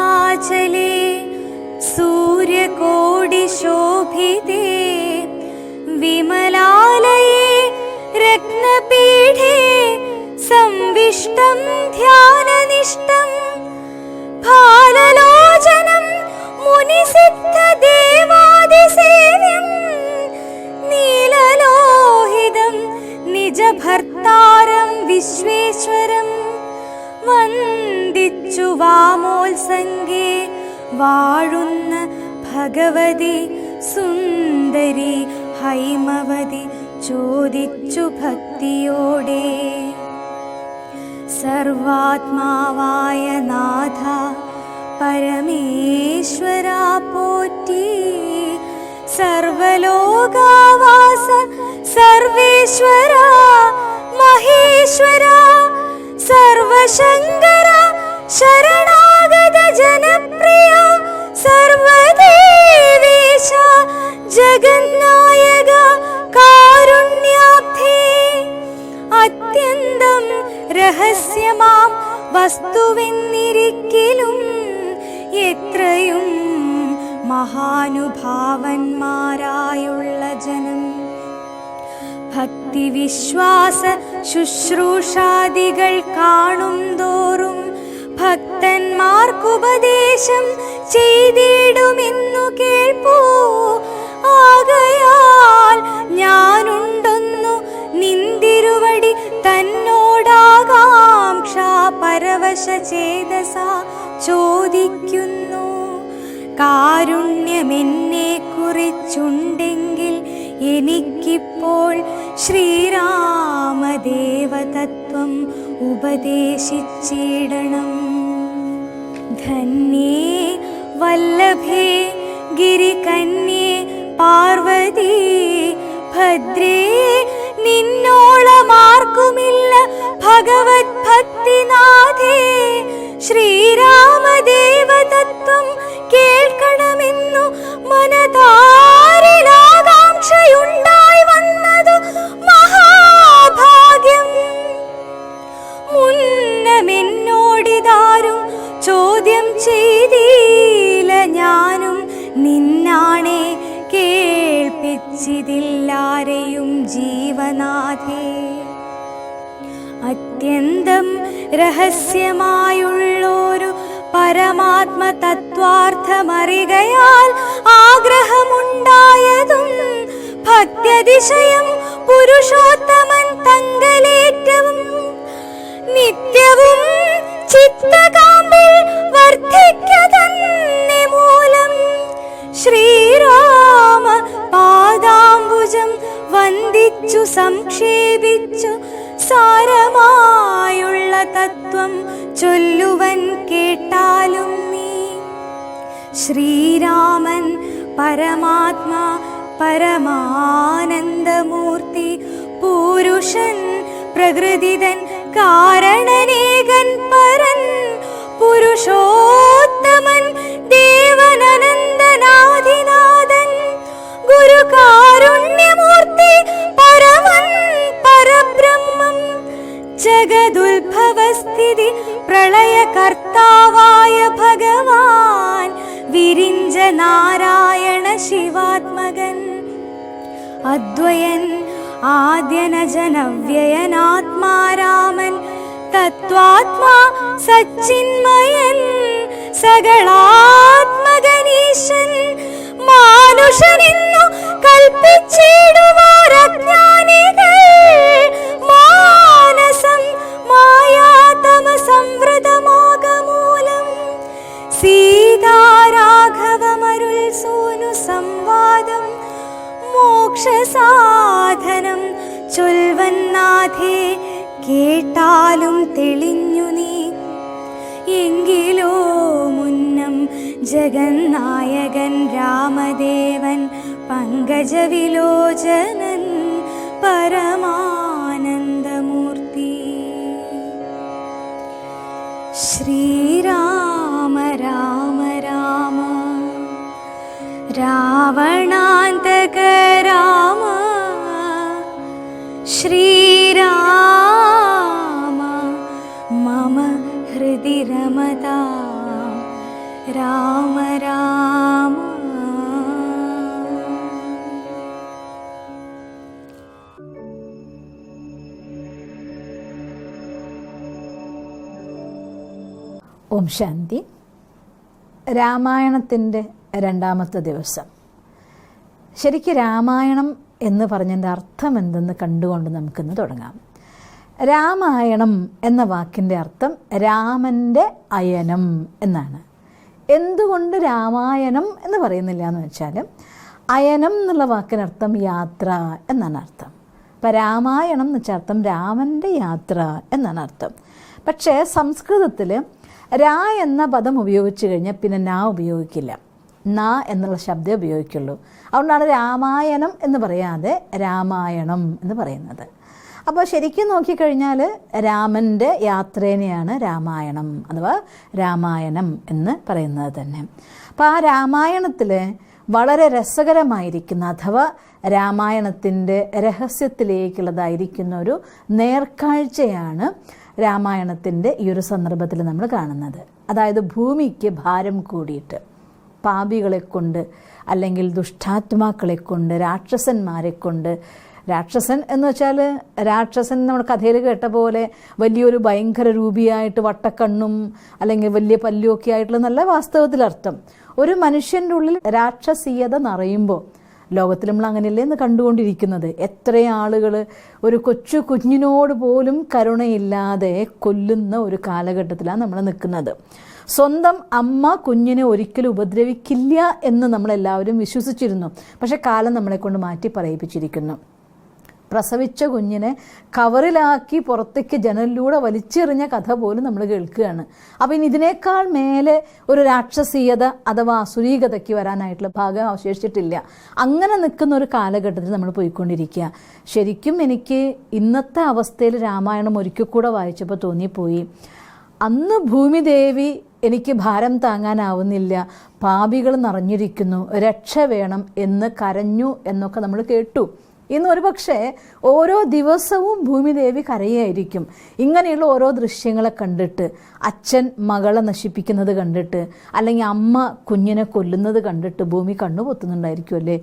कैलासाचले सूर्यकोटिशोभिते विमलालये रत्नपीठे संविष्टं ध्याननिष्ठं फाललोचनं मुनिसिद्धदेवादिसेव्यं नीललोहितं निजभर्तारं विश्वेश्वरम् വന്ദിച്ചു വാമോത്സംഗേ വാഴുന്ന ഭഗവതി സുന്ദരി ഹൈമവതി ചോദിച്ചു ഭക്തിയോടെ. സർവാത്മാവായ നാഥ പരമേശ്വര പോറ്റി. സർവലോകാവാസ സർവേശ്വര മഹേശ്വര. സർവശങ്കര ശരണാഗത ജനപ്രിയ സർവദേവേശ ജഗന്നായക കാരുണ്യാബ്ധേ അത്യന്തം രഹസ്യമാം വസ്തുവെന്നിരിക്കലും എത്രയും മഹാനുഭാവന്മാരായുള്ള ജനം. ഭക്തിവിശ്വാസ ശുശ്രൂഷാദികൾ കാണും തോറും ഭക്തന്മാർക്കുപദേശം ചെയ്തിടുമെന്നു കേൾപ്പൂ. ആകയാൽ ഞാനുണ്ടെന്നു നിന്തിരുവടി തന്നോടാകാംക്ഷ പരവശ ചേതസ ചോദിക്കുന്നു. കാരുണ്യമെന്നെ കുറിച്ചുണ്ടെങ്കിൽ എനിക്കിപ്പോൾ ശ്രീരാമദേവതത്വം ഉപദേശിച്ചിടണം. ധന്യേ വല്ലഭേ ഗിരികന്യേ പാർവതി ഭദ്രേ നിന്നോളമാർക്കുമില്ല ഭഗവത് ഭക്തിനാഥേ ശ്രീരാമദേവതത്വം കേൾക്കണമെന്നു മനതാരിലാകാംക്ഷയുണ്ടായി ജീവനാഥേ അത്യന്തം രഹസ്യമായുള്ളൊരു പരമാത്മ തത്വാർത്ഥമറികയാൽ ആഗ്രഹമുണ്ടായതും ഭക്തിയതിശയം പുരുഷോത്തമൻ തങ്കലേറ്റവും നിത്യവും ചിത്തകാമ്പിൽ വർദ്ധിക്ക തന്നെ മൂലം ശ്രീരാമ പാദാംബുജം വന്ദിച്ചു സംക്ഷേപിച്ചു. സാരമായുള്ള തത്വം ചൊല്ലുവൻ കേട്ടാലും നീ. ശ്രീരാമൻ പരമാത്മാ പരമാനന്ദമൂർത്തി. പുരുഷൻ പ്രകൃതിതൻ കാരണനേകൻ പരൻ. പുരുഷോത്തമൻ ദേവനനന്ദനാധിനാഥൻ ഗുരുകാരുണ്യമൂർത്തി പരമൻ പരബ്രഹ്മം. ജഗതുത്ഭവസ്ഥിതി പ്രളയകർത്താവായ ഭഗവാൻ വിരിഞ്ച നാരായണ ശിവാത്മകൻ. അദ്വയൻ ആദ്യനജനവ്യയനാത്മാരാമൻ. തത്വാത്മാ സച്ചിന്മയൻ സകളാത്മകനീശൻ. മാനുഷനെന്നു കൽപ്പിച്ചിടുവാരജ്ഞാനികൾ രാമ രാമ. ഓം ശാന്തി. രാമായണത്തിന്റെ രണ്ടാമത്തെ ദിവസം. ശരിക്കും രാമായണം എന്ന് പറഞ്ഞതിന്റെ അർത്ഥം എന്തെന്ന് കണ്ടുകൊണ്ട് നമുക്കിന്ന് തുടങ്ങാം. രാമായണം എന്ന വാക്കിന്റെ അർത്ഥം രാമന്റെ അയനം എന്നാണ്. എന്തുകൊണ്ട് രാമായണം എന്ന് പറയുന്നില്ല എന്ന് വെച്ചാൽ അയനം എന്നുള്ള വാക്കിനർത്ഥം യാത്ര എന്നാണ് അർത്ഥം. അപ്പം രാമായണം എന്ന് വെച്ചാൽ അർത്ഥം രാമന്റെ യാത്ര എന്നാണ് അർത്ഥം. പക്ഷേ സംസ്കൃതത്തിൽ രാ എന്ന പദം ഉപയോഗിച്ച് കഴിഞ്ഞാൽ പിന്നെ നാ ഉപയോഗിക്കില്ല. ന എന്നുള്ള ശബ്ദമേ ഉപയോഗിക്കുള്ളൂ. അതുകൊണ്ടാണ് രാമായണം എന്ന് പറയാതെ രാമായണം എന്ന് പറയുന്നത്. അപ്പോൾ ശരിക്കും നോക്കിക്കഴിഞ്ഞാൽ രാമന്റെ യാത്രേനെയാണ് രാമായണം അഥവാ രാമായണം എന്ന് പറയുന്നത് തന്നെ. അപ്പോൾ ആ രാമായണത്തിൽ വളരെ രസകരമായിരിക്കുന്ന അഥവാ രാമായണത്തിന്റെ രഹസ്യത്തിലേക്കുള്ളതായിരിക്കുന്ന ഒരു നേർക്കാഴ്ചയാണ് രാമായണത്തിന്റെ ഈ ഒരു സന്ദർഭത്തിൽ നമ്മൾ കാണുന്നത്. അതായത് ഭൂമിക്ക് ഭാരം കൂടിയിട്ട് പാപികളെ കൊണ്ട് അല്ലെങ്കിൽ ദുഷ്ടാത്മാക്കളെ കൊണ്ട് രാക്ഷസന്മാരെ കൊണ്ട് രാക്ഷസൻ എന്ന് വെച്ചാൽ രാക്ഷസൻ നമ്മൾ കഥയിൽ കേട്ട പോലെ വലിയൊരു ഭയങ്കര രൂപിയായിട്ട് വട്ടക്കണ്ണും അല്ലെങ്കിൽ വലിയ പല്ലുമൊക്കെ ആയിട്ടുള്ള നല്ല വാസ്തവത്തിൽ അർത്ഥം. ഒരു മനുഷ്യന്റെ ഉള്ളിൽ രാക്ഷസീയത നിറയുമ്പോൾ ലോകത്തിൽ നമ്മൾ അങ്ങനെയല്ലേ എന്ന് കണ്ടുകൊണ്ടിരിക്കുന്നത്? എത്ര ആളുകൾ ഒരു കൊച്ചു കുഞ്ഞിനോട് പോലും കരുണയില്ലാതെ കൊല്ലുന്ന ഒരു കാലഘട്ടത്തിലാണ് നമ്മൾ നിൽക്കുന്നത്. സ്വന്തം അമ്മ കുഞ്ഞിനെ ഒരിക്കലും ഉപദ്രവിക്കില്ല എന്ന് നമ്മളെല്ലാവരും വിശ്വസിച്ചിരുന്നു. പക്ഷേ കാലം നമ്മളെക്കൊണ്ട് മാറ്റി പറയിപ്പിച്ചിരിക്കുന്നു. പ്രസവിച്ച കുഞ്ഞിനെ കവറിലാക്കി പുറത്തേക്ക് ജനലിലൂടെ വലിച്ചെറിഞ്ഞ കഥ പോലും നമ്മൾ കേൾക്കുകയാണ്. അപ്പം ഇനി ഇതിനേക്കാൾ മേലെ ഒരു രാക്ഷസീയത അഥവാ അസുരീകതയ്ക്ക് വരാനായിട്ടുള്ള ഭാഗം അവശേഷിച്ചിട്ടില്ല. അങ്ങനെ നിൽക്കുന്ന ഒരു കാലഘട്ടത്തിൽ നമ്മൾ പോയിക്കൊണ്ടിരിക്കുക. ശരിക്കും എനിക്ക് ഇന്നത്തെ അവസ്ഥയിൽ രാമായണം ഒരിക്കൽ കൂടെ വായിച്ചപ്പോൾ തോന്നിപ്പോയി. അന്ന് ഭൂമിദേവി എനിക്ക് ഭാരം താങ്ങാനാവുന്നില്ല. പാപികൾ നിറഞ്ഞിരിക്കുന്നു. രക്ഷ വേണം എന്ന് കരഞ്ഞു എന്നൊക്കെ നമ്മൾ കേട്ടു. ഇന്ന് ഒരുപക്ഷെ ഓരോ ദിവസവും ഭൂമിദേവി കരയായിരിക്കും. ഇങ്ങനെയുള്ള ഓരോ ദൃശ്യങ്ങളെ കണ്ടിട്ട് അച്ഛൻ മകളെ നശിപ്പിക്കുന്നത് കണ്ടിട്ട് അല്ലെങ്കിൽ അമ്മ കുഞ്ഞിനെ കൊല്ലുന്നത് കണ്ടിട്ട് ഭൂമി കണ്ണുപൊത്തുന്നുണ്ടായിരിക്കും അല്ലേ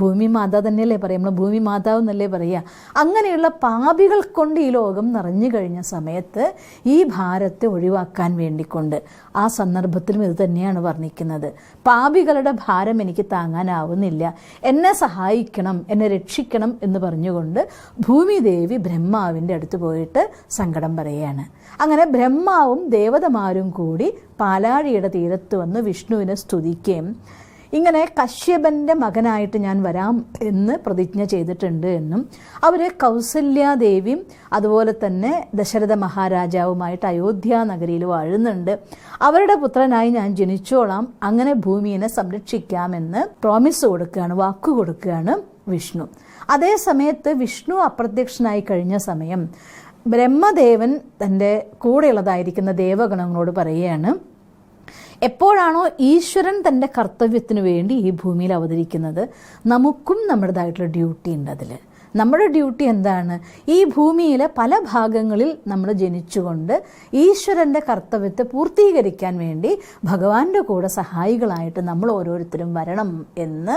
ഭൂമി മാതാ തന്നെയല്ലേ പറയാം നമ്മൾ ഭൂമി മാതാവ് എന്നല്ലേ പറയുക. അങ്ങനെയുള്ള പാപികൾ കൊണ്ട് ഈ ലോകം നിറഞ്ഞു കഴിഞ്ഞ സമയത്ത് ഈ ഭാരത്തെ ഒഴിവാക്കാൻ വേണ്ടിക്കൊണ്ട് ആ സന്ദർഭത്തിലും ഇത് തന്നെയാണ് വർണിക്കുന്നത്. പാപികളുടെ ഭാരം എനിക്ക് താങ്ങാനാവുന്നില്ല. എന്നെ സഹായിക്കണം എന്നെ രക്ഷിക്കണം എന്ന് പറഞ്ഞുകൊണ്ട് ഭൂമിദേവി ബ്രഹ്മാവിന്റെ അടുത്ത് പോയിട്ട് സങ്കടം പറയുകയാണ്. അങ്ങനെ ബ്രഹ്മാവും ദേവതമാരും കൂടി പാലാഴിയുടെ തീരത്ത് വന്ന് വിഷ്ണുവിനെ സ്തുതിക്കുകയും ഇങ്ങനെ കശ്യപന്റെ മകനായിട്ട് ഞാൻ വരാം എന്ന് പ്രതിജ്ഞ ചെയ്തിട്ടുണ്ട് എന്നും അവർ കൗസല്യാദേവിയും അതുപോലെ തന്നെ ദശരഥ മഹാരാജാവുമായിട്ട് അയോധ്യ നഗരിയിൽ വാഴുന്നുണ്ട്. അവരുടെ പുത്രനായി ഞാൻ ജനിച്ചോളാം. അങ്ങനെ ഭൂമിയെ സംരക്ഷിക്കാമെന്ന് പ്രോമിസ് കൊടുക്കുകയാണ് വാക്കു കൊടുക്കുകയാണ് വിഷ്ണു. അതേ സമയത്ത് വിഷ്ണു അപ്രത്യക്ഷനായി കഴിഞ്ഞ സമയം ബ്രഹ്മദേവൻ തന്റെ കൂടെയുള്ളതായിരിക്കുന്ന ദേവഗണങ്ങളോട് പറയുകയാണ് എപ്പോഴാണോ ഈശ്വരൻ തന്റെ കർത്തവ്യത്തിന് വേണ്ടി ഈ ഭൂമിയിൽ അവതരിക്കുന്നത് നമുക്കും നമ്മുടേതായിട്ടുള്ള ഡ്യൂട്ടി ഉണ്ട് അതിൽ നമ്മുടെ ഡ്യൂട്ടി എന്താണ്? ഈ ഭൂമിയിലെ പല ഭാഗങ്ങളിൽ നമ്മൾ ജനിച്ചുകൊണ്ട് ഈശ്വരന്റെ കർത്തവ്യത്തെ പൂർത്തീകരിക്കാൻ വേണ്ടി ഭഗവാന്റെ കൂടെ സഹായികളായിട്ട് നമ്മൾ ഓരോരുത്തരും വരണം എന്ന്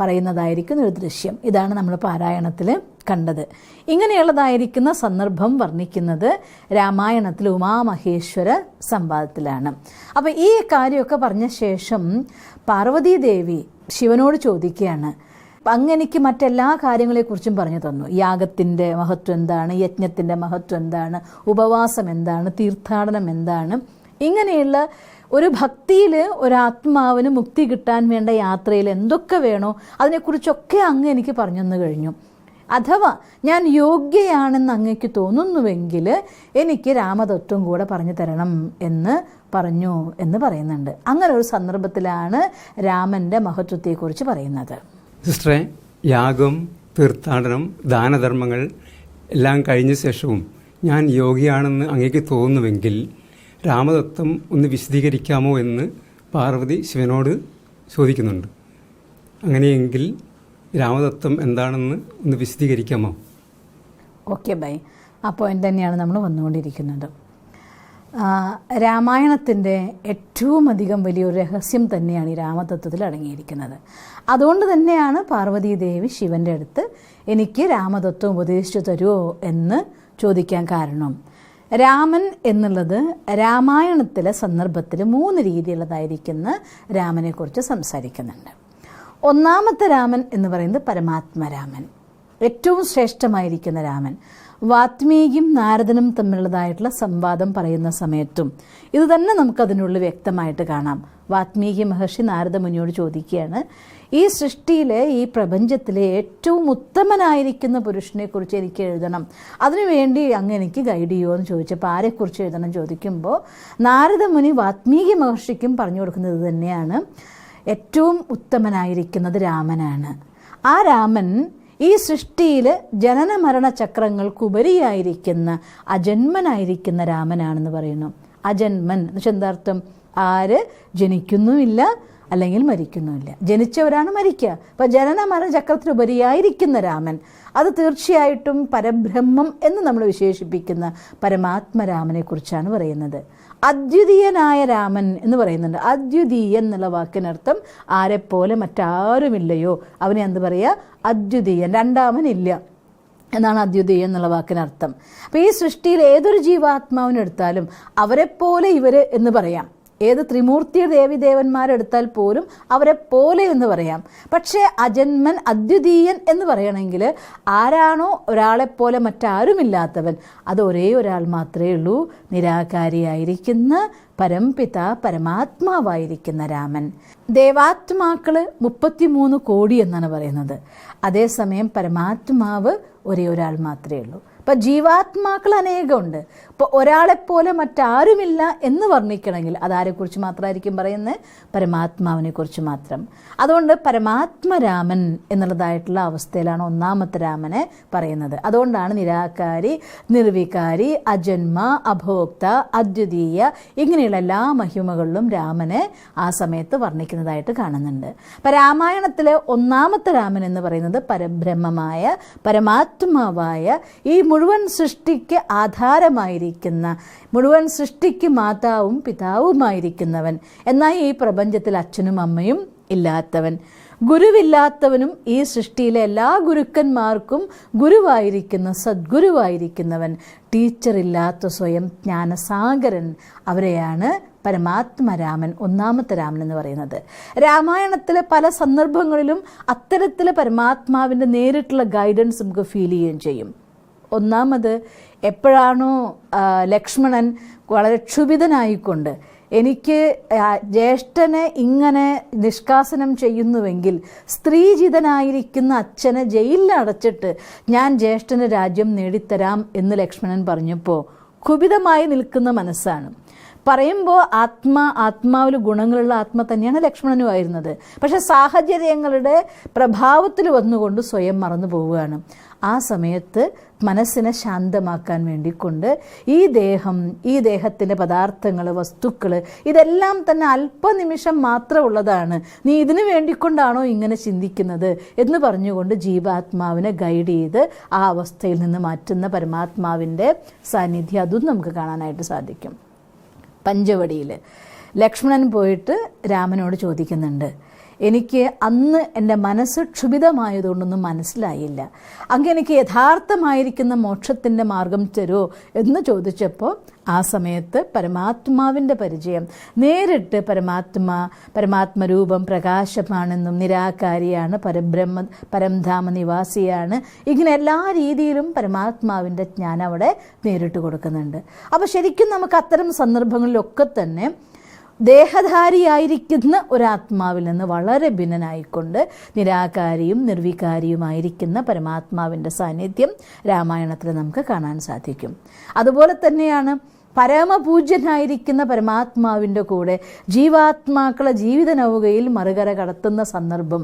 പറയുന്നതായിരിക്കുന്ന ഒരു ദൃശ്യം. ഇതാണ് നമ്മൾ പാരായണത്തിൽ കണ്ടത്. ഇങ്ങനെയുള്ളതായിരിക്കുന്ന സന്ദർഭം വർണിക്കുന്നത് രാമായണത്തിൽ ഉമാമഹേശ്വര സംവാദത്തിലാണ്. അപ്പോൾ ഈ കാര്യമൊക്കെ പറഞ്ഞ ശേഷം പാർവതീദേവി ശിവനോട് ചോദിക്കുകയാണ്. അങ്ങനെക്ക് മറ്റെല്ലാ കാര്യങ്ങളെക്കുറിച്ചും പറഞ്ഞു തന്നു. യാഗത്തിന്റെ മഹത്വം എന്താണ്? യജ്ഞത്തിന്റെ മഹത്വം എന്താണ്? ഉപവാസം എന്താണ്? തീർത്ഥാടനം എന്താണ്? ഇങ്ങനെയുള്ള ഒരു ഭക്തിയിൽ ഒരാത്മാവിന് മുക്തി കിട്ടാൻ വേണ്ട യാത്രയിൽ എന്തൊക്കെ വേണോ അതിനെക്കുറിച്ചൊക്കെ അങ്ങ് എനിക്ക് പറഞ്ഞു കഴിഞ്ഞു. അഥവാ ഞാൻ യോഗ്യയാണെന്ന് അങ്ങേക്ക് തോന്നുന്നുവെങ്കിൽ എനിക്ക് രാമതത്വം കൂടെ പറഞ്ഞു തരണം എന്ന് പറഞ്ഞു എന്ന് പറയുന്നുണ്ട്. അങ്ങനെ ഒരു സന്ദർഭത്തിലാണ് രാമന്റെ മഹത്വത്തെക്കുറിച്ച് പറയുന്നത്. സിസ്റ്ററെ യാഗം തീർത്ഥാടനം ദാനധർമ്മങ്ങൾ എല്ലാം കഴിഞ്ഞ ശേഷവും ഞാൻ യോഗിയാണെന്ന് അങ്ങേക്ക് തോന്നുന്നുവെങ്കിൽ രാമദത്തം ഒന്ന് വിശദീകരിക്കാമോ എന്ന് പാർവതി ശിവനോട് ചോദിക്കുന്നുണ്ട്. അങ്ങനെയെങ്കിൽ രാമദത്തം എന്താണെന്ന് ഒന്ന് വിശദീകരിക്കാമോ? Okay bye. ആ പോയിന്റ് തന്നെയാണ് നമ്മൾ വന്നുകൊണ്ടിരിക്കുന്നത്. രാമായണത്തിന്റെ ഏറ്റവും അധികം വലിയൊരു രഹസ്യം തന്നെയാണ് ഈ രാമതത്വത്തിൽ അടങ്ങിയിരിക്കുന്നത്. അതുകൊണ്ട് തന്നെയാണ് പാർവതീദേവി ശിവന്റെ അടുത്ത് എനിക്ക് രാമതത്വം ഉപദേശിച്ചു തരുമോ എന്ന് ചോദിക്കാൻ കാരണം. രാമൻ എന്നുള്ളത് രാമായണത്തിലെ സന്ദർഭത്തിൽ മൂന്ന് രീതിയിലുള്ളതായിരിക്കുന്ന രാമനെക്കുറിച്ച് സംസാരിക്കുന്നുണ്ട്. ഒന്നാമത്തെ രാമൻ എന്ന് പറയുന്നത് പരമാത്മരാമൻ. ഏറ്റവും ശ്രേഷ്ഠമായിരിക്കുന്ന രാമൻ. വാത്മീകിയും നാരദനും തമ്മിലുള്ളതായിട്ടുള്ള സംവാദം പറയുന്ന സമയത്തും ഇത് തന്നെ നമുക്കതിനുള്ളിൽ വ്യക്തമായിട്ട് കാണാം. വാത്മീകി മഹർഷി നാരദ മുനിയോട് ചോദിക്കുകയാണ് ഈ സൃഷ്ടിയിലെ ഈ പ്രപഞ്ചത്തിലെ ഏറ്റവും ഉത്തമനായിരിക്കുന്ന പുരുഷനെക്കുറിച്ച് എനിക്ക് എഴുതണം. അതിനുവേണ്ടി അങ്ങ് എനിക്ക് ഗൈഡ് ചെയ്യുമോ എന്ന് ചോദിച്ചപ്പോൾ ആരെക്കുറിച്ച് എഴുതണം ചോദിക്കുമ്പോൾ നാരദമുനി വാത്മീകി മഹർഷിക്കും പറഞ്ഞു കൊടുക്കുന്നത് തന്നെയാണ്. ഏറ്റവും ഉത്തമനായിരിക്കുന്നത് രാമനാണ്. ആ രാമൻ ഈ സൃഷ്ടിയിൽ ജനന മരണ ചക്രങ്ങൾക്കുപരിയായിരിക്കുന്ന അജന്മനായിരിക്കുന്ന രാമനാണെന്ന് പറയുന്നു. അജന്മൻ എന്ന് വെച്ചാൽ എന്താർത്ഥം ആര്? ജനിക്കുന്നുമില്ല അല്ലെങ്കിൽ മരിക്കുന്നുമില്ല. ജനിച്ചവരാണ് മരിക്കുക. അപ്പോൾ ജനന മരണ ചക്രത്തിനുപരിയായിരിക്കുന്ന രാമൻ. അത് തീർച്ചയായിട്ടും പരബ്രഹ്മം എന്ന് നമ്മൾ വിശേഷിപ്പിക്കുന്ന പരമാത്മരാമനെക്കുറിച്ചാണ് പറയുന്നത്. അദ്വിതീയനായ രാമൻ എന്ന് പറയുന്നുണ്ട്. അദ്വിതീയൻ എന്നുള്ള വാക്കിനർത്ഥം ആരെപ്പോലെ മറ്റാരുമില്ലയോ. അവനെ എന്ത് പറയുക അദ്വിതീയൻ. രണ്ടാമനില്ല എന്നാണ് അദ്വിതീയം എന്നുള്ള വാക്കിനർത്ഥം. അപ്പോൾ ഈ സൃഷ്ടിയിൽ ഏതൊരു ജീവാത്മാവിനെടുത്താലും അവരെപ്പോലെ ഇവർ എന്ന് പറയാം. ഏത് ത്രിമൂർത്തി ദേവി ദേവന്മാരെടുത്താൽ പോലും അവരെ പോലെ എന്ന് പറയാം. പക്ഷേ അജന്മൻ അദ്വിതീയൻ എന്ന് പറയണമെങ്കിൽ ആരാണോ ഒരാളെപ്പോലെ മറ്റാരുമില്ലാത്തവൻ. അത് ഒരേ ഒരാൾ മാത്രമേ ഉള്ളൂ. നിരാകാരിയായിരിക്കുന്ന പരംപിത പരമാത്മാവായിരിക്കുന്ന രാമൻ. ദേവാത്മാക്കൾ മുപ്പത്തിമൂന്ന് കോടി എന്നാണ് പറയുന്നത്. അതേസമയം പരമാത്മാവ് ഒരേ ഒരാൾ മാത്രമേ ഉള്ളൂ. ഇപ്പം ജീവാത്മാക്കൾ അനേകമുണ്ട്. ഇപ്പോൾ ഒരാളെപ്പോലെ മറ്റാരുമില്ല എന്ന് വർണിക്കണമെങ്കിൽ അതാരെക്കുറിച്ച് മാത്രമായിരിക്കും പറയുന്നത്? പരമാത്മാവിനെക്കുറിച്ച് മാത്രം. അതുകൊണ്ട് പരമാത്മരാമൻ എന്നുള്ളതായിട്ടുള്ള അവസ്ഥയിലാണ് ഒന്നാമത്തെ രാമനെ പറയുന്നത്. അതുകൊണ്ടാണ് നിരാകാരി നിർവികാരി അജന്മ അഭോക്ത അദ്വിതീയ ഇങ്ങനെയുള്ള എല്ലാ മഹിമകളിലും രാമനെ ആ സമയത്ത് വർണിക്കുന്നതായിട്ട് കാണുന്നുണ്ട്. അപ്പം രാമായണത്തിലെ ഒന്നാമത്തെ രാമൻ എന്ന് പറയുന്നത് പരബ്രഹ്മമായ പരമാത്മാവായ ഈ മുഴുവൻ സൃഷ്ടിക്ക് ആധാരമായിരിക്കുന്ന മുഴുവൻ സൃഷ്ടിക്ക് മാതാവും പിതാവുമായിരിക്കുന്നവൻ. എന്നാൽ ഈ പ്രപഞ്ചത്തിൽ അച്ഛനും അമ്മയും ഇല്ലാത്തവൻ. ഗുരുവില്ലാത്തവനും ഈ സൃഷ്ടിയിലെ എല്ലാ ഗുരുക്കന്മാർക്കും ഗുരുവായിരിക്കുന്ന സദ്ഗുരുവായിരിക്കുന്നവൻ. ടീച്ചറില്ലാത്ത സ്വയം ജ്ഞാനസാഗരൻ അവരെയാണ് പരമാത്മരാമൻ ഒന്നാമത്തെ രാമൻ എന്ന് പറയുന്നത്. രാമായണത്തിലെ പല സന്ദർഭങ്ങളിലും അത്തരത്തിലെ പരമാത്മാവിന്റെ നേരിട്ടുള്ള ഗൈഡൻസ് നമുക്ക് ഫീൽ ചെയ്യുകയും ചെയ്യും. ഒന്നാമത് എപ്പോഴാണോ ലക്ഷ്മണൻ വളരെ ക്ഷുഭിതനായിക്കൊണ്ട് എനിക്ക് ജ്യേഷ്ഠനെ ഇങ്ങനെ നിഷ്കാസനം ചെയ്യുന്നുവെങ്കിൽ സ്ത്രീജിതനായിരിക്കുന്ന അച്ഛനെ ജയിലിൽ അടച്ചിട്ട് ഞാൻ ജ്യേഷ്ഠന് രാജ്യം നേടിത്തരാം എന്ന് ലക്ഷ്മണൻ പറഞ്ഞപ്പോൾ കുപിതമായി നിൽക്കുന്ന മനസ്സാണ്. പറയുമ്പോൾ ആത്മ ആത്മാവിൽ ഗുണങ്ങളുള്ള ആത്മ തന്നെയാണ് ലക്ഷ്മണനുമായിരുന്നത് പക്ഷേ സാഹചര്യങ്ങളുടെ പ്രഭാവത്തിൽ വന്നുകൊണ്ട് സ്വയം മറന്നു പോവുകയാണ്. ആ സമയത്ത് മനസ്സിനെ ശാന്തമാക്കാൻ വേണ്ടിക്കൊണ്ട് ഈ ദേഹം ഈ ദേഹത്തിന്റെ പദാർത്ഥങ്ങൾ വസ്തുക്കൾ ഇതെല്ലാം തന്നെ അല്പനിമിഷം മാത്രമുള്ളതാണ് നീ ഇതിന് വേണ്ടിക്കൊണ്ടാണോ ഇങ്ങനെ ചിന്തിക്കുന്നത് എന്ന് പറഞ്ഞുകൊണ്ട് ജീവാത്മാവിനെ ഗൈഡ് ചെയ്ത് ആ അവസ്ഥയിൽ നിന്ന് മാറ്റുന്ന പരമാത്മാവിന്റെ സാന്നിധ്യം അതും നമുക്ക് കാണാനായിട്ട് സാധിക്കും. പഞ്ചവടിയിൽ ലക്ഷ്മണൻ പോയിട്ട് രാമനോട് ചോദിക്കുന്നുണ്ട് എനിക്ക് അന്ന് എന്റെ മനസ്സ് ക്ഷുഭിതമായതുകൊണ്ടൊന്നും മനസ്സിലായില്ല. അങ്ങ് എനിക്ക് യഥാർത്ഥമായിരിക്കുന്ന മോക്ഷത്തിന്റെ മാർഗം തരുമോ എന്ന് ചോദിച്ചപ്പോൾ ആ സമയത്ത് പരമാത്മാവിന്റെ പരിചയം നേരിട്ട് പരമാത്മാ പരമാത്മരൂപം പ്രകാശമാണെന്നും നിരാകാരിയാണ് പരബ്രഹ്മ പരംധാമ നിവാസിയാണ്. ഇങ്ങനെ എല്ലാ രീതിയിലും പരമാത്മാവിന്റെ ജ്ഞാനം അവിടെ നേരിട്ട് കൊടുക്കുന്നുണ്ട്. അപ്പോൾ ശരിക്കും നമുക്ക് അത്തരം സന്ദർഭങ്ങളിലൊക്കെ തന്നെ ദേഹധാരിയായിരിക്കുന്ന ഒരാത്മാവിൽ നിന്ന് വളരെ ഭിന്നനായിക്കൊണ്ട് നിരാകാരിയും നിർവികാരിയുമായിരിക്കുന്ന പരമാത്മാവിന്റെ സാന്നിധ്യം രാമായണത്തിൽ നമുക്ക് കാണാൻ സാധിക്കും. അതുപോലെ തന്നെയാണ് പരമപൂജ്യനായിരിക്കുന്ന പരമാത്മാവിന്റെ കൂടെ ജീവാത്മാക്കളെ ജീവിത നൗകയിൽ മറുകര കടത്തുന്ന സന്ദർഭം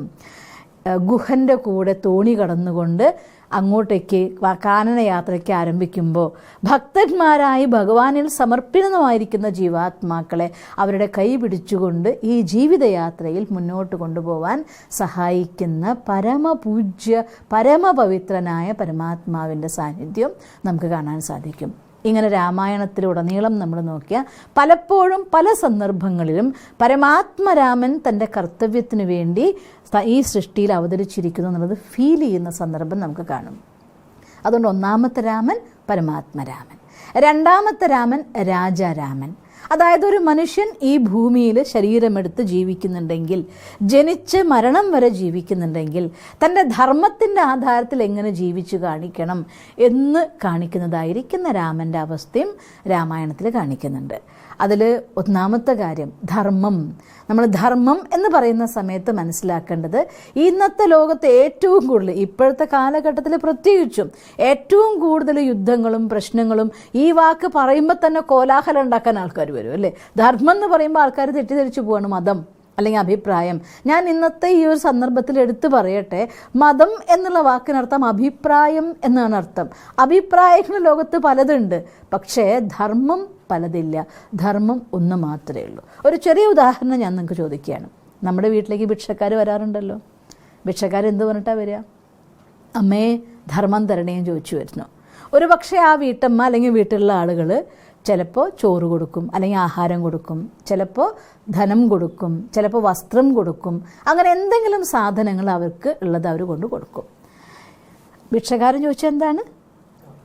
ഗുഹന്റെ കൂടെ തോണി കടന്നുകൊണ്ട് അങ്ങോട്ടേക്ക് കാനനയാത്രയ്ക്ക് ആരംഭിക്കുമ്പോൾ ഭക്തന്മാരായി ഭഗവാനിൽ സമർപ്പിതമായിരിക്കുന്ന ജീവാത്മാക്കളെ അവരുടെ കൈ പിടിച്ചുകൊണ്ട് ഈ ജീവിതയാത്രയിൽ മുന്നോട്ട് കൊണ്ടുപോകാൻ സഹായിക്കുന്ന പരമപൂജ്യ പരമപവിത്രനായ പരമാത്മാവിന്റെ സാന്നിധ്യം നമുക്ക് കാണാൻ സാധിക്കും. ഇങ്ങനെ രാമായണത്തിലുടനീളം നമ്മൾ നോക്കിയാൽ പലപ്പോഴും പല സന്ദർഭങ്ങളിലും പരമാത്മരാമൻ തന്റെ കർത്തവ്യത്തിന് വേണ്ടി ഈ സൃഷ്ടിയിൽ അവതരിച്ചിരിക്കുന്നു എന്നുള്ളത് ഫീൽ ചെയ്യുന്ന സന്ദർഭം നമുക്ക് കാണും. അതുകൊണ്ട് ഒന്നാമത്തെ രാമൻ പരമാത്മരാമൻ. രണ്ടാമത്തെ രാമൻ രാജാരാമൻ. അതായത് ഒരു മനുഷ്യൻ ഈ ഭൂമിയിൽ ശരീരമെടുത്ത് ജീവിക്കുന്നുണ്ടെങ്കിൽ ജനിച്ച് മരണം വരെ ജീവിക്കുന്നുണ്ടെങ്കിൽ തന്റെ ധർമ്മത്തിന്റെ ആധാരത്തിൽ എങ്ങനെ ജീവിച്ചു കാണിക്കണം എന്ന് കാണിക്കുന്നതായിരിക്കുന്ന രാമന്റെ അവസ്ഥയും രാമായണത്തിൽ കാണിക്കുന്നുണ്ട്. അതിൽ ഒന്നാമത്തെ കാര്യം ധർമ്മം. നമ്മൾ ധർമ്മം എന്ന് പറയുന്ന സമയത്ത് മനസ്സിലാക്കേണ്ടത് ഇന്നത്തെ ലോകത്ത് ഏറ്റവും കൂടുതൽ ഇപ്പോഴത്തെ കാലഘട്ടത്തിൽ പ്രത്യേകിച്ചും ഏറ്റവും കൂടുതൽ യുദ്ധങ്ങളും പ്രശ്നങ്ങളും ഈ വാക്ക് പറയുമ്പോൾ തന്നെ കോലാഹലം ഉണ്ടാക്കാൻ ആൾക്കാർ വരും അല്ലേ? ധർമ്മം എന്ന് പറയുമ്പോൾ ആൾക്കാർ തെറ്റിദ്ധരിച്ചു പോവാണ് മതം അല്ലെങ്കിൽ അഭിപ്രായം. ഞാൻ ഇന്നത്തെ ഈ ഒരു സന്ദർഭത്തിൽ എടുത്തു പറയട്ടെ മതം എന്നുള്ള വാക്കിനർത്ഥം അഭിപ്രായം എന്നാണ് അർത്ഥം. അഭിപ്രായങ്ങൾ ലോകത്ത് പലതുണ്ട് പക്ഷേ ധർമ്മം പലതില്ല. ധർമ്മം ഒന്ന് മാത്രമേ ഉള്ളൂ. ഒരു ചെറിയ ഉദാഹരണം ഞാൻ നിങ്ങൾക്ക് ചോദിക്കുകയാണ്. നമ്മുടെ വീട്ടിലേക്ക് ഭിക്ഷക്കാർ വരാറുണ്ടല്ലോ? ഭിക്ഷക്കാർ എന്ത് പറഞ്ഞിട്ടാണ് വരിക? അമ്മയെ ധർമ്മം തരണേയും ചോദിച്ചു വരുന്നു. ഒരു പക്ഷേ ആ വീട്ടമ്മ അല്ലെങ്കിൽ വീട്ടിലുള്ള ആളുകൾ ചിലപ്പോൾ ചോറ് കൊടുക്കും അല്ലെങ്കിൽ ആഹാരം കൊടുക്കും ചിലപ്പോൾ ധനം കൊടുക്കും ചിലപ്പോൾ വസ്ത്രം കൊടുക്കും അങ്ങനെ എന്തെങ്കിലും സാധനങ്ങൾ അവർക്ക് ഉള്ളത് അവർ കൊണ്ട് കൊടുക്കും. ഭിക്ഷക്കാരൻ ചോദിച്ചാൽ എന്താണ്?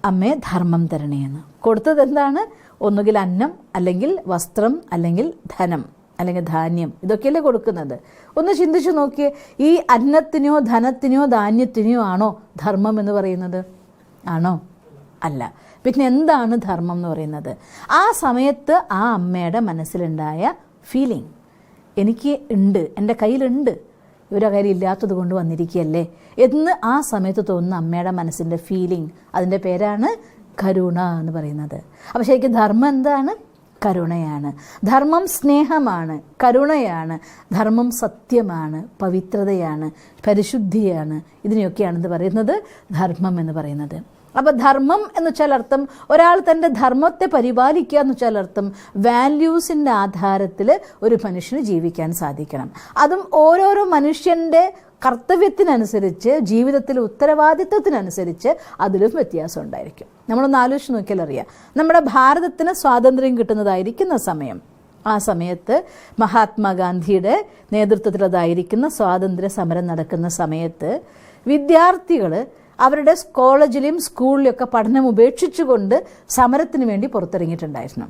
അമ്മേ ധർമ്മം തരണേന്ന്. കൊടുത്തത് എന്താണ്? ഒന്നുകിൽ അന്നം അല്ലെങ്കിൽ വസ്ത്രം അല്ലെങ്കിൽ ധനം അല്ലെങ്കിൽ ധാന്യം. ഇതൊക്കെയല്ലേ കൊടുക്കുന്നത്. ഒന്ന് ചിന്തിച്ചു നോക്കിയേ ഈ അന്നത്തിനോ ധനത്തിനോ ധാന്യത്തിനോ ആണോ ധർമ്മം എന്ന് പറയുന്നത്? ആണോ? അല്ല. പിന്നെ എന്താണ് ധർമ്മം എന്ന് പറയുന്നത്? ആ സമയത്ത് ആ അമ്മയുടെ മനസ്സിലുണ്ടായ ഫീലിംഗ് എനിക്ക് ഉണ്ട് എന്റെ കയ്യിലുണ്ട്. ഇവരുടെ കയ്യിൽ ഇല്ലാത്തത് കൊണ്ട് വന്നിരിക്കുകയല്ലേ? എന്ന് ആ സമയത്ത് തോന്നുന്ന അമ്മയുടെ മനസ്സിന്റെ ഫീലിംഗ് അതിന്റെ പേരാണ് കരുണ എന്ന് പറയുന്നത്. അപ്പോൾ ശരിക്കും ധർമ്മം എന്താണ്? കരുണയാണ്. ധർമ്മം സ്നേഹമാണ് കരുണയാണ്. ധർമ്മം സത്യമാണ് പവിത്രതയാണ് പരിശുദ്ധിയാണ്. ഇതിനെയൊക്കെയാണെന്ന് പറയുന്നത് ധർമ്മം എന്ന് പറയുന്നത്. അപ്പോൾ ധർമ്മം എന്ന് അർത്ഥം ഒരാൾ തന്റെ ധർമ്മത്തെ പരിപാലിക്കുക എന്ന് അർത്ഥം വാല്യൂസിന്റെ ആധാരത്തിൽ ഒരു മനുഷ്യന് ജീവിക്കാൻ സാധിക്കണം. അതും ഓരോരോ മനുഷ്യന്റെ കർത്തവ്യത്തിനനുസരിച്ച് ജീവിതത്തിലെ ഉത്തരവാദിത്വത്തിനനുസരിച്ച് അതിലും വ്യത്യാസം ഉണ്ടായിരിക്കും. നമ്മളൊന്ന് ആലോചിച്ച് നോക്കിയാൽ അറിയാം. നമ്മുടെ ഭാരതത്തിന് സ്വാതന്ത്ര്യം കിട്ടുന്നതായിരിക്കുന്ന സമയം. ആ സമയത്ത് മഹാത്മാഗാന്ധിയുടെ നേതൃത്വത്തിലതായിരിക്കുന്ന സ്വാതന്ത്ര്യ സമരം നടക്കുന്ന സമയത്ത് വിദ്യാർത്ഥികൾ അവരുടെ കോളേജിലെയും സ്കൂളിലെയൊക്കെ പഠനം ഉപേക്ഷിച്ചുകൊണ്ട് സമരത്തിന് വേണ്ടി പുറത്തിറങ്ങിയിട്ടുണ്ടായിരുന്നു.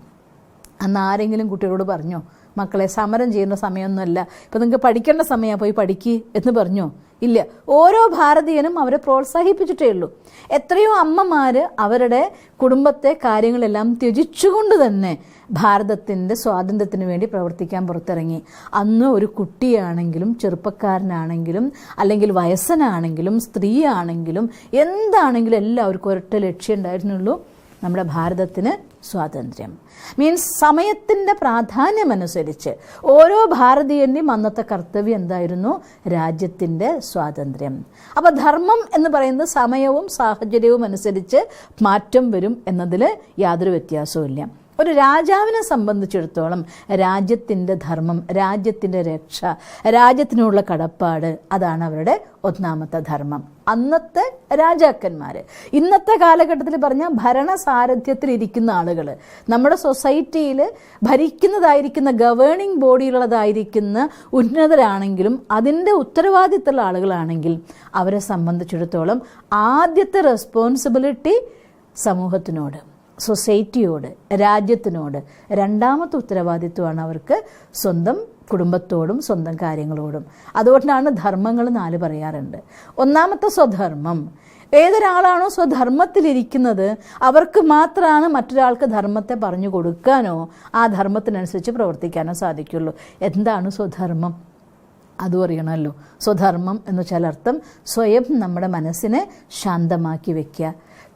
അന്ന് ആരെങ്കിലും കുട്ടികളോട് പറഞ്ഞോ മക്കളെ സമരം ചെയ്യുന്ന സമയമൊന്നുമല്ല. ഇപ്പം നിങ്ങൾക്ക് പഠിക്കേണ്ട സമയമാണ് പോയി പഠിക്ക് എന്ന് പറഞ്ഞോ? ഇല്ല. ഓരോ ഭാരതീയനും അവരെ പ്രോത്സാഹിപ്പിച്ചിട്ടേ ഉള്ളൂ. എത്രയോ അമ്മമാർ അവരുടെ കുടുംബത്തെ കാര്യങ്ങളെല്ലാം ത്യജിച്ചുകൊണ്ട് തന്നെ ഭാരതത്തിന്റെ സ്വാതന്ത്ര്യത്തിന് വേണ്ടി പ്രവർത്തിക്കാൻ പുറത്തിറങ്ങി. അന്ന് ഒരു കുട്ടിയാണെങ്കിലും ചെറുപ്പക്കാരനാണെങ്കിലും അല്ലെങ്കിൽ വയസ്സനാണെങ്കിലും സ്ത്രീ ആണെങ്കിലും എന്താണെങ്കിലും എല്ലാവർക്കും ഒരൊറ്റ ലക്ഷ്യം ഉണ്ടായിരുന്നുള്ളൂ നമ്മുടെ ഭാരതത്തിന് സ്വാതന്ത്ര്യം. മീൻസ് സമയത്തിന്റെ പ്രാധാന്യമനുസരിച്ച് ഓരോ ഭാരതീയന്റെയും അന്നത്തെ കർത്തവ്യം എന്തായിരുന്നു? രാജ്യത്തിന്റെ സ്വാതന്ത്ര്യം. അപ്പോൾ ധർമ്മം എന്ന് പറയുന്നത് സമയവും സാഹചര്യവും അനുസരിച്ച് മാറ്റം വരും എന്നതിൽ യാതൊരു വ്യത്യാസവും ഒരു രാജാവിനെ സംബന്ധിച്ചിടത്തോളം രാജ്യത്തിന്റെ ധർമ്മം രാജ്യത്തിന്റെ രക്ഷ രാജ്യത്തിനുള്ള കടപ്പാട് അതാണ് അവരുടെ ഒന്നാമത്തെ ധർമ്മം. അന്നത്തെ രാജാക്കന്മാർ ഇന്നത്തെ കാലഘട്ടത്തിൽ പറഞ്ഞാൽ ഭരണസാരഥ്യത്തിൽ ഇരിക്കുന്ന ആളുകൾ നമ്മുടെ സൊസൈറ്റിയിൽ ഭരിക്കുന്നതായിരിക്കുന്ന ഗവേണിംഗ് ബോഡിയിലുള്ളതായിരിക്കുന്ന ഉന്നതരാണെങ്കിലും അതിന്റെ ഉത്തരവാദിത്തമുള്ള ആളുകളാണെങ്കിൽ അവരെ സംബന്ധിച്ചിടത്തോളം ആദ്യത്തെ റെസ്പോൺസിബിലിറ്റി സമൂഹത്തിനോട്. സൊസൈറ്റിയോട് രാജ്യത്തിനോട് രണ്ടാമത്തെ ഉത്തരവാദിത്വമാണ് അവർക്ക് സ്വന്തം കുടുംബത്തോടും സ്വന്തം കാര്യങ്ങളോടും. അതുകൊണ്ടാണ് ധർമ്മങ്ങൾ നാല് പറയാറുണ്ട്. ഒന്നാമത്തെ സ്വധർമ്മം. ഏതൊരാളാണോ സ്വധർമ്മത്തിലിരിക്കുന്നത് അവർക്ക് മാത്രമാണ് മറ്റൊരാൾക്ക് ധർമ്മത്തെ പറഞ്ഞു കൊടുക്കാനോ ആ ധർമ്മത്തിനനുസരിച്ച് പ്രവർത്തിക്കാനോ സാധിക്കുള്ളൂ. എന്താണ് സ്വധർമ്മം? അതും അറിയണമല്ലോ. സ്വധർമ്മം എന്ന് വെച്ചാൽ അർത്ഥം സ്വയം നമ്മുടെ മനസ്സിനെ ശാന്തമാക്കി വയ്ക്കുക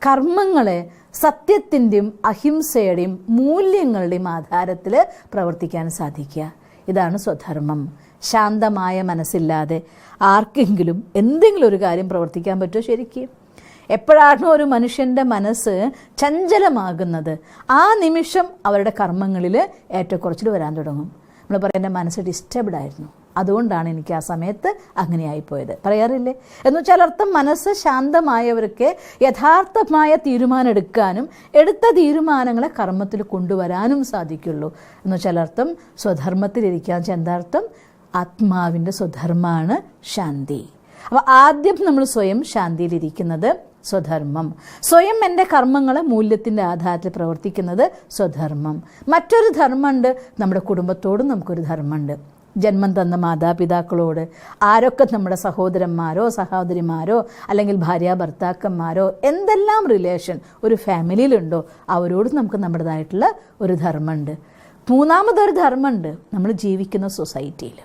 കർമ്മങ്ങളെ സത്യത്തിന്റെയും അഹിംസയുടെയും മൂല്യങ്ങളുടെയും ആധാരത്തിൽ പ്രവർത്തിക്കാൻ സാധിക്കുക. ഇതാണ് സ്വധർമ്മം. ശാന്തമായ മനസ്സില്ലാതെ ആർക്കെങ്കിലും എന്തെങ്കിലും ഒരു കാര്യം പ്രവർത്തിക്കാൻ പറ്റുമോ ശരിക്കും? എപ്പോഴാണോ ഒരു മനുഷ്യന്റെ മനസ്സ് ചഞ്ചലമാകുന്നത് ആ നിമിഷം അവരുടെ കർമ്മങ്ങളിൽ ഏറ്റക്കുറച്ചിൽ വരാൻ തുടങ്ങും. നമ്മൾ പറയുന്ന മനസ്സ് ഡിസ്റ്റർബ്ഡ് ആയിരുന്നു. അതുകൊണ്ടാണ് എനിക്ക് ആ സമയത്ത് അങ്ങനെയായിപ്പോയത്. പറയാറില്ലേ? എന്ന് വെച്ചാൽ അർത്ഥം മനസ്സ് ശാന്തമായവർക്ക് യഥാർത്ഥമായ തീരുമാനം എടുക്കാനും എടുത്ത തീരുമാനങ്ങളെ കർമ്മത്തിൽ കൊണ്ടുവരാനും സാധിക്കുള്ളൂ. എന്ന് വെച്ചാൽ അർത്ഥം സ്വധർമ്മത്തിലിരിക്കാൻ ചെന്താർത്ഥം ആത്മാവിന്റെ സ്വധർമ്മമാണ് ശാന്തി. അപ്പോൾ ആദ്യം നമ്മൾ സ്വയം ശാന്തിയിലിരിക്കുന്നത് സ്വധർമ്മം. സ്വയം എന്റെ കർമ്മങ്ങളെ മൂല്യത്തിന്റെ ആധാരത്തിൽ പ്രവർത്തിക്കുന്നത് സ്വധർമ്മം. മറ്റൊരു ധർമ്മമുണ്ട് നമ്മുടെ കുടുംബത്തോടും നമുക്കൊരു ധർമ്മമുണ്ട്. ജന്മം തന്ന മാതാപിതാക്കളോട് ആരൊക്കെ നമ്മുടെ സഹോദരന്മാരോ സഹോദരിമാരോ അല്ലെങ്കിൽ ഭാര്യ ഭർത്താക്കന്മാരോ എന്തെല്ലാം റിലേഷൻ ഒരു ഫാമിലിയിലുണ്ടോ അവരോട് നമുക്ക് നമ്മുടേതായിട്ടുള്ള ഒരു ധർമ്മമുണ്ട്. മൂന്നാമതൊരു ധർമ്മമുണ്ട് നമ്മൾ ജീവിക്കുന്ന സൊസൈറ്റിയിൽ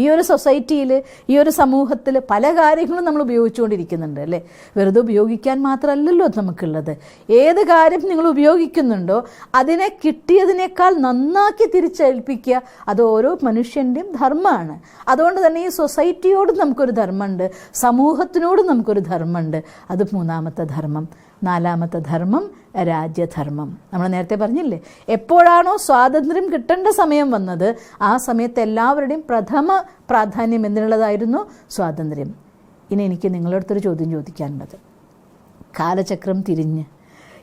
ഈ ഒരു സൊസൈറ്റിയിൽ ഈ ഒരു സമൂഹത്തിൽ പല കാര്യങ്ങളും നമ്മൾ ഉപയോഗിച്ചുകൊണ്ടിരിക്കുന്നുണ്ട് അല്ലേ? വെറുതെ ഉപയോഗിക്കാൻ മാത്രമല്ലല്ലോ നമുക്കുള്ളത്. ഏത് കാര്യം നിങ്ങൾ ഉപയോഗിക്കുന്നുണ്ടോ അതിനെ കിട്ടിയതിനേക്കാൾ നന്നാക്കി തിരിച്ചേൽപ്പിക്കുക അത് ഓരോ മനുഷ്യന്റെയും ധർമ്മമാണ്. അതുകൊണ്ട് തന്നെ ഈ സൊസൈറ്റിയോടും നമുക്കൊരു ധർമ്മമുണ്ട് സമൂഹത്തിനോടും നമുക്കൊരു ധർമ്മമുണ്ട്. അത് മൂന്നാമത്തെ ധർമ്മം. നാലാമത്തെ ധർമ്മം രാജ്യധർമ്മം. നമ്മൾ നേരത്തെ പറഞ്ഞില്ലേ എപ്പോഴാണോ സ്വാതന്ത്ര്യം കിട്ടേണ്ട സമയം വന്നത് ആ സമയത്ത് എല്ലാവരുടെയും പ്രഥമ പ്രാധാന്യം എന്തിനുള്ളതായിരുന്നു സ്വാതന്ത്ര്യം. ഇനി എനിക്ക് നിങ്ങളടുത്തൊരു ചോദ്യം ചോദിക്കാനുള്ളത്. കാലചക്രം തിരിഞ്ഞ്.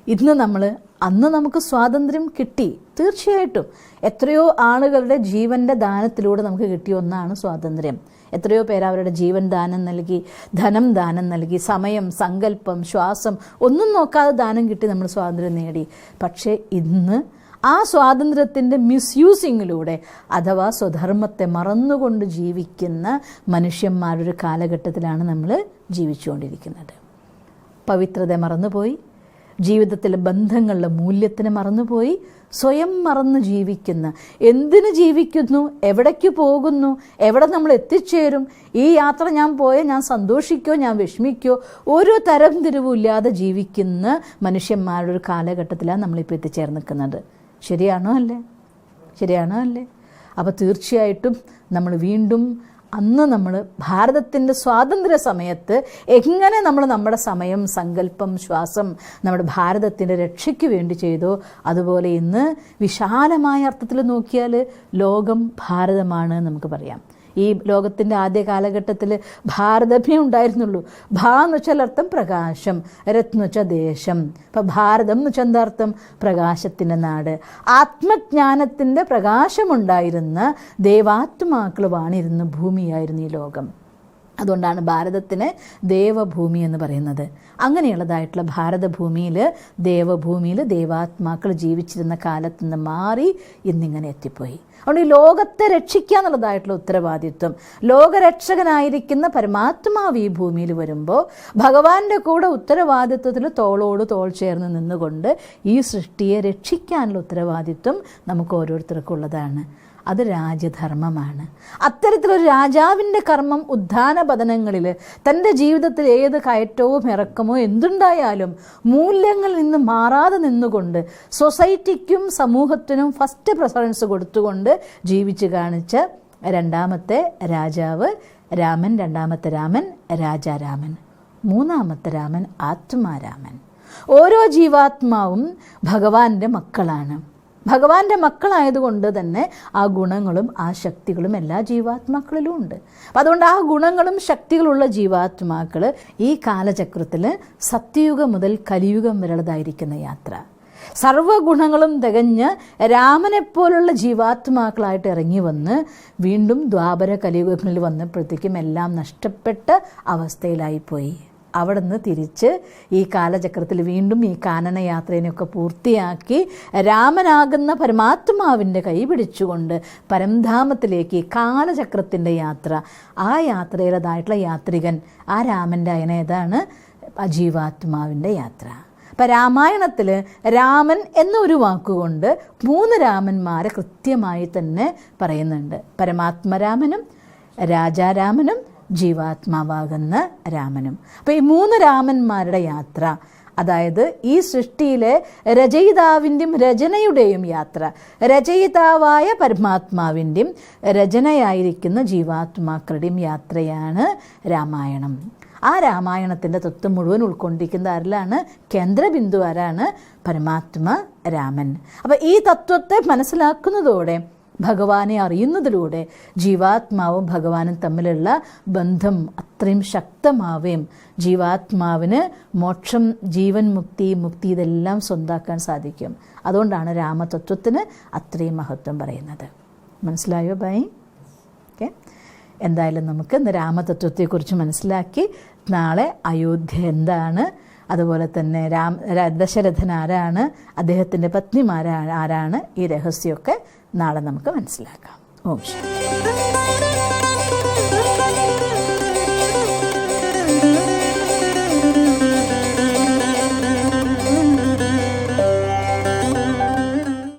ഇന്ന് നമ്മൾ അന്ന് നമുക്ക് സ്വാതന്ത്ര്യം കിട്ടി. തീർച്ചയായിട്ടും. എത്രയോ ആളുകളുടെ ജീവന്റെ ദാനത്തിലൂടെ നമുക്ക് കിട്ടിയ ഒന്നാണ് സ്വാതന്ത്ര്യം. എത്രയോ പേര് അവരുടെ ജീവൻ ദാനം നൽകി ധനം ദാനം നൽകി സമയം സങ്കല്പം ശ്വാസം ഒന്നും നോക്കാതെ ദാനം കിട്ടി നമ്മൾ സ്വാതന്ത്ര്യം നേടി. പക്ഷേ ഇന്ന് ആ സ്വാതന്ത്ര്യത്തിന്റെ മിസ്യൂസിങ്ങിലൂടെ അഥവാ സ്വധർമ്മത്തെ മറന്നുകൊണ്ട് ജീവിക്കുന്ന മനുഷ്യന്മാരൊരു കാലഘട്ടത്തിലാണ് നമ്മൾ ജീവിച്ചുകൊണ്ടിരിക്കുന്നത്. പവിത്രത മറന്നുപോയി ജീവിതത്തിലെ ബന്ധങ്ങളുടെ മൂല്യത്തിന് മറന്നുപോയി സ്വയം മറന്ന് ജീവിക്കുന്ന. എന്തിന് ജീവിക്കുന്നു? എവിടേക്ക് പോകുന്നു? എവിടെ നമ്മൾ എത്തിച്ചേരും? ഈ യാത്ര ഞാൻ പോയ ഞാൻ സന്തോഷിക്കോ? ഞാൻ വിഷമിക്കോ? ഒരു തരം തിരിവില്ലാതെ ജീവിക്കുന്ന മനുഷ്യന്മാരുടെ ഒരു കാലഘട്ടത്തിലാണ് നമ്മളിപ്പോൾ എത്തിച്ചേർന്ന് നിൽക്കുന്നത്. ശരിയാണോ അല്ലേ? ശരിയാണോ അല്ലേ? അപ്പോൾ തീർച്ചയായിട്ടും നമ്മൾ വീണ്ടും അന്ന് നമ്മൾ ഭാരതത്തിന്റെ സ്വാതന്ത്ര്യ സമയത്ത് എങ്ങനെ നമ്മൾ നമ്മുടെ സമയം സങ്കല്പം ശ്വാസം നമ്മുടെ ഭാരതത്തിന്റെ രക്ഷയ്ക്ക് വേണ്ടി ചെയ്തോ അതുപോലെ ഇന്ന് വിശാലമായ അർത്ഥത്തിൽ നോക്കിയാൽ ലോകം ഭാരതമാണ് നമുക്ക് പറയാം. ഈ ലോകത്തിന്റെ ആദ്യ കാലഘട്ടത്തിൽ ഭാരതമേ ഉണ്ടായിരുന്നുള്ളൂ. ഭാ എന്ന് വെച്ചാൽ അർത്ഥം പ്രകാശം രത്ന വെച്ചാൽ ദേശം. അപ്പം ഭാരതം എന്ന് വെച്ചാൽ എന്താ അർത്ഥം? പ്രകാശത്തിന്റെ നാട്. ആത്മജ്ഞാനത്തിന്റെ പ്രകാശമുണ്ടായിരുന്ന ദേവാത്മാക്കൾ വാണിരുന്ന ഭൂമിയായിരുന്നു ഈ ലോകം. അതുകൊണ്ടാണ് ഭാരതത്തിന് ദേവഭൂമി എന്ന് പറയുന്നത്. അങ്ങനെയുള്ളതായിട്ടുള്ള ഭാരതഭൂമിയിൽ ദേവഭൂമിയിൽ ദേവാത്മാക്കൾ ജീവിച്ചിരുന്ന കാലത്ത് നിന്ന് മാറി ഇന്നിങ്ങനെ എത്തിപ്പോയി. അതുകൊണ്ട് ഈ ലോകത്തെ രക്ഷിക്കുക എന്നുള്ളതായിട്ടുള്ള ഉത്തരവാദിത്വം. ലോകരക്ഷകനായിരിക്കുന്ന പരമാത്മാവ് ഈ ഭൂമിയിൽ വരുമ്പോൾ ഭഗവാന്റെ കൂടെ ഉത്തരവാദിത്വത്തിൽ തോളോട് തോൾ ചേർന്ന് നിന്നുകൊണ്ട് ഈ സൃഷ്ടിയെ രക്ഷിക്കാനുള്ള ഉത്തരവാദിത്വം നമുക്ക് ഓരോരുത്തർക്കും ഉള്ളതാണ് അത് രാജ്യധർമ്മമാണ് അത്തരത്തിലൊരു രാജാവിന്റെ കർമ്മം ഉദ്ധാന പതനങ്ങളിൽ തന്റെ ജീവിതത്തിൽ ഏത് കയറ്റവും ഇറക്കമോ എന്തുണ്ടായാലും മൂല്യങ്ങളിൽ നിന്ന് മാറാതെ നിന്നുകൊണ്ട് സൊസൈറ്റിക്കും സമൂഹത്തിനും ഫസ്റ്റ് പ്രിഫറൻസ് കൊടുത്തുകൊണ്ട് ജീവിച്ചു കാണിച്ച രണ്ടാമത്തെ രാജാവ് രാമൻ രണ്ടാമത്തെ രാമൻ രാജാരാമൻ മൂന്നാമത്തെ രാമൻ ആത്മാരാമൻ. ഓരോ ജീവാത്മാവും ഭഗവാന്റെ മക്കളാണ്. ഭഗവാന്റെ മക്കളായതുകൊണ്ട് തന്നെ ആ ഗുണങ്ങളും ആ ശക്തികളും എല്ലാ ജീവാത്മാക്കളിലും ഉണ്ട്. അപ്പം അതുകൊണ്ട് ആ ഗുണങ്ങളും ശക്തികളുള്ള ജീവാത്മാക്കൾ ഈ കാലചക്രത്തിൽ സത്യയുഗം മുതൽ കലിയുഗം വരെയുള്ളതായിരിക്കുന്ന യാത്ര. സർവഗുണങ്ങളും തികഞ്ഞ് രാമനെപ്പോലുള്ള ജീവാത്മാക്കളായിട്ട് ഇറങ്ങി വന്ന് വീണ്ടും ദ്വാപര കലിയുഗങ്ങളിൽ വന്നപ്പോഴത്തേക്കും എല്ലാം നഷ്ടപ്പെട്ട അവസ്ഥയിലായിപ്പോയി. അവിടെ നിന്ന് തിരിച്ച് ഈ കാലചക്രത്തിൽ വീണ്ടും ഈ കാനന യാത്രേനെയൊക്കെ പൂർത്തിയാക്കി രാമനാകുന്ന പരമാത്മാവിന്റെ കൈ പിടിച്ചുകൊണ്ട് പരംധാമത്തിലേക്ക് ഈ കാലചക്രത്തിന്റെ യാത്ര ആ യാത്രയിലതായിട്ടുള്ള യാത്രികൻ ആ രാമന്റെ അയന ഏതാണ്? ജീവാത്മാവിന്റെ യാത്ര. അപ്പം രാമായണത്തിൽ രാമൻ എന്നൊരു വാക്കുകൊണ്ട് മൂന്ന് രാമന്മാരെ കൃത്യമായി തന്നെ പറയുന്നുണ്ട്. പരമാത്മരാമനും രാജാരാമനും ജീവാത്മാവാകുന്ന രാമനും. അപ്പോൾ ഈ മൂന്ന് രാമന്മാരുടെ യാത്ര അതായത് ഈ സൃഷ്ടിയിലെ രചയിതാവിന്റെയും രചനയുടെയും യാത്ര രചയിതാവായ പരമാത്മാവിന്റെയും രചനയായിരിക്കുന്ന ജീവാത്മാക്കളുടെയും യാത്രയാണ് രാമായണം. ആ രാമായണത്തിന്റെ തത്വം മുഴുവൻ ഉൾക്കൊണ്ടിരിക്കുന്ന ആരിലാണ്? കേന്ദ്രബിന്ദു ആരാണ്? പരമാത്മ രാമൻ. അപ്പോൾ ഈ തത്വത്തെ മനസ്സിലാക്കുന്നതോടെ ഭഗവാനെ അറിയുന്നതിലൂടെ ജീവാത്മാവും ഭഗവാനും തമ്മിലുള്ള ബന്ധം അത്രയും ശക്തമാവുകയും ജീവാത്മാവിന് മോക്ഷം ജീവൻ മുക്തി മുക്തി ഇതെല്ലാം സ്വന്താക്കാൻ സാധിക്കും. അതുകൊണ്ടാണ് രാമതത്വത്തിന് അത്രയും മഹത്വം പറയുന്നത്. മനസ്സിലായോ ബൈ ഓക്കെ. എന്തായാലും നമുക്ക് ഇന്ന് രാമതത്വത്തെക്കുറിച്ച് മനസ്സിലാക്കി നാളെ അയോധ്യ എന്താണ്? അതുപോലെ തന്നെ രാം ദശരഥൻ ആരാണ്? അദ്ദേഹത്തിന്റെ പത്നിമാരാണ് ആരാണ്? ഈ രഹസ്യമൊക്കെ നാളെ നമുക്ക് മനസ്സിലാക്കാം. ഓം